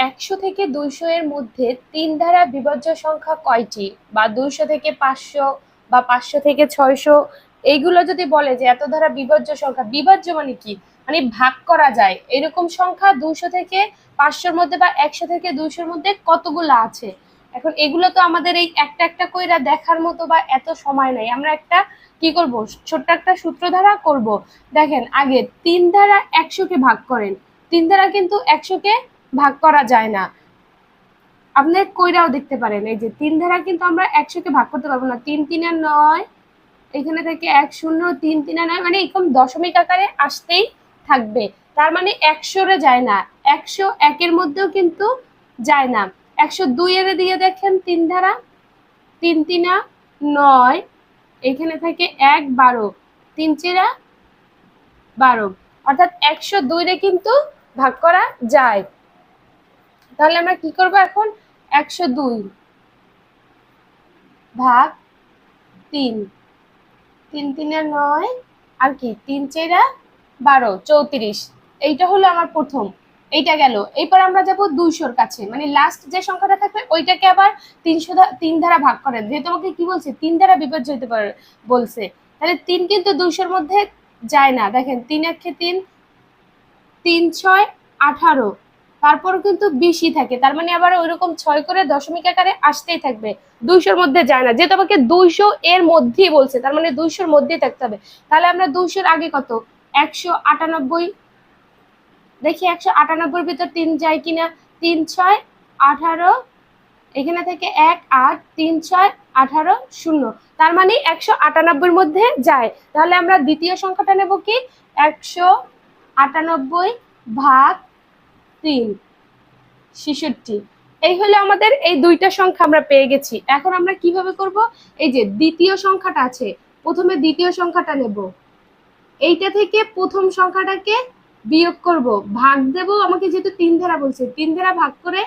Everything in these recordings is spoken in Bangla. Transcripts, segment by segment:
একশো থেকে দুইশো এর মধ্যে তিন ধারা বিভাজ্য সংখ্যা কয়টি? বা দুইশো থেকে পাঁচশো বা পাঁচশো থেকে ছয়শো? এইগুলো যদি বলে যে এত ধারা বিভাজ্য সংখ্যা বিভাজ্য মানে কি? মানে ভাগ করা যায়। এরকম সংখ্যা দুইশো থেকে পাঁচশোর মধ্যে বা একশো থেকে দুইশোর মধ্যে কতগুলো আছে? এখন এগুলো তো আমাদের এই একটা একটা কইরা দেখার মতো বা এত সময় নাই। আমরা একটা কি করব? ছোট্ট একটা সূত্র ধারা করব। দেখেন, আগে তিন ধারা একশোকে ভাগ করেন। তিন ধারা কিন্তু একশোকে ভাগ করা যায় না। আপনি কইরাও দেখতে পারেন, এই যে তিন ধারা কিন্তু আমরা একশোকে ভাগ করতে পারব না। তিন তিনে নয়, এখানে থেকে এক শূন্য, তিন তিনে নয় মানে এরকম দশমিক আকারে আসতেই থাকবে। তার মানে একশোরে যায় না, একশো একের মধ্যেও কিন্তু যায় না। একশো দুই এর দিয়ে দেখেন তিন ধারা, তিন তিনা নয়, এখানে থেকে এক বারো, তিন চেরা বারো। অর্থাৎ একশো দুইরে কিন্তু ভাগ করা যায়। তাহলে আমরা কি করব এখন? একশো দুই ভাগ তিন। তিন তিনে নয়, আর কি? তিন চেরা বারো, চৌত্রিশ। এইটা হলো আমার প্রথম। এইটা গেল। এরপর আমরা যাব দুইশোর কাছে। মানে লাস্ট যে সংখ্যাটা থাকবে, ওইটাকে আবার তিনশো তিন ধারা ভাগ করেন। যেহেতু আমাকে কি বলছে? তিন ধারা বিভাজ্য হতে পারে বলছে। তাহলে তিন কিন্তু দুইশোর মধ্যে যায় না। দেখেন, তিন একে তিন তিন ছয়, আঠারো। তারপর কিন্তু বেশি থাকে। তার মানে আবার ওইরকম ছয় করে দশমিক আকারে আসতেই থাকবে। দুইশোর মধ্যে যায় না। যেহেতু আমাকে দুইশো এর মধ্যেই বলছে, তার মানে দুইশোর মধ্যেই থাকতে হবে। তাহলে আমরা দুইশোর আগে কত? একশো আটানব্বই। দেখি একশো আটানব্বইয়ের ভিতর তিন যায় কিনা? তিন ছয় আঠারো, এখানে থেকে এক আট, তিন ছয় আঠারো শূন্য। তার মানে একশো আটানব্বইয়ের মধ্যে যায়। তাহলে আমরা দ্বিতীয় সংখ্যাটা নেব কি? একশো আটানব্বই ভাগ তিন, ছেষট্টি। এই হলো আমাদের এই দুইটা সংখ্যা আমরা পেয়ে গেছি। এখন আমরা কীভাবে করব? এই যে দ্বিতীয় সংখ্যাটা আছে, প্রথমে দ্বিতীয় সংখ্যাটা নেব। এইটা থেকে প্রথম সংখ্যাটাকে বিয়োগ করব, ভাগ দেব, আমাকে যেহেতু তিন ধারা বলছে, তিন ধারা ভাগ করে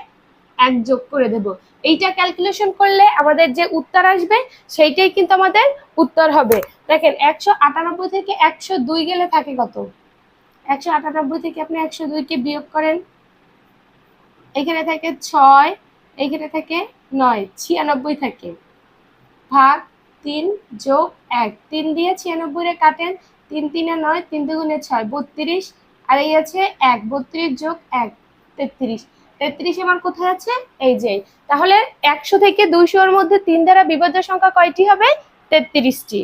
এক যোগ করে দেব। এইটা ক্যালকুলেশন করলে আমাদের যে উত্তর আসবে, সেইটাই কিন্তু আমাদের উত্তর হবে। দেখেন, একশো আটানব্বই থেকে একশো দুই গেলে থাকে কত? একশো আটানব্বই থেকে আপনি একশো দুইকে বিয়োগ করেন এখানে থাকে ছয়, এখানে থাকে নয়, ছিয়ানব্বই থাকে। ভাগ তিন যোগ এক, তিন দিয়ে ছিয়ানব্বই রে কাটেন, তিন তিনে নয়, তিন দুগুণে ছয়, বত্রিশ। আর এই আছে এক, বত্রিশ যোগ এক, তেত্রিশ। তেত্রিশ আমার কোথায় আছে? এই যে, তাহলে একশো থেকে দুইশোর মধ্যে তিন দ্বারা বিভাজ্য সংখ্যা কয়টি হবে? তেত্রিশটি।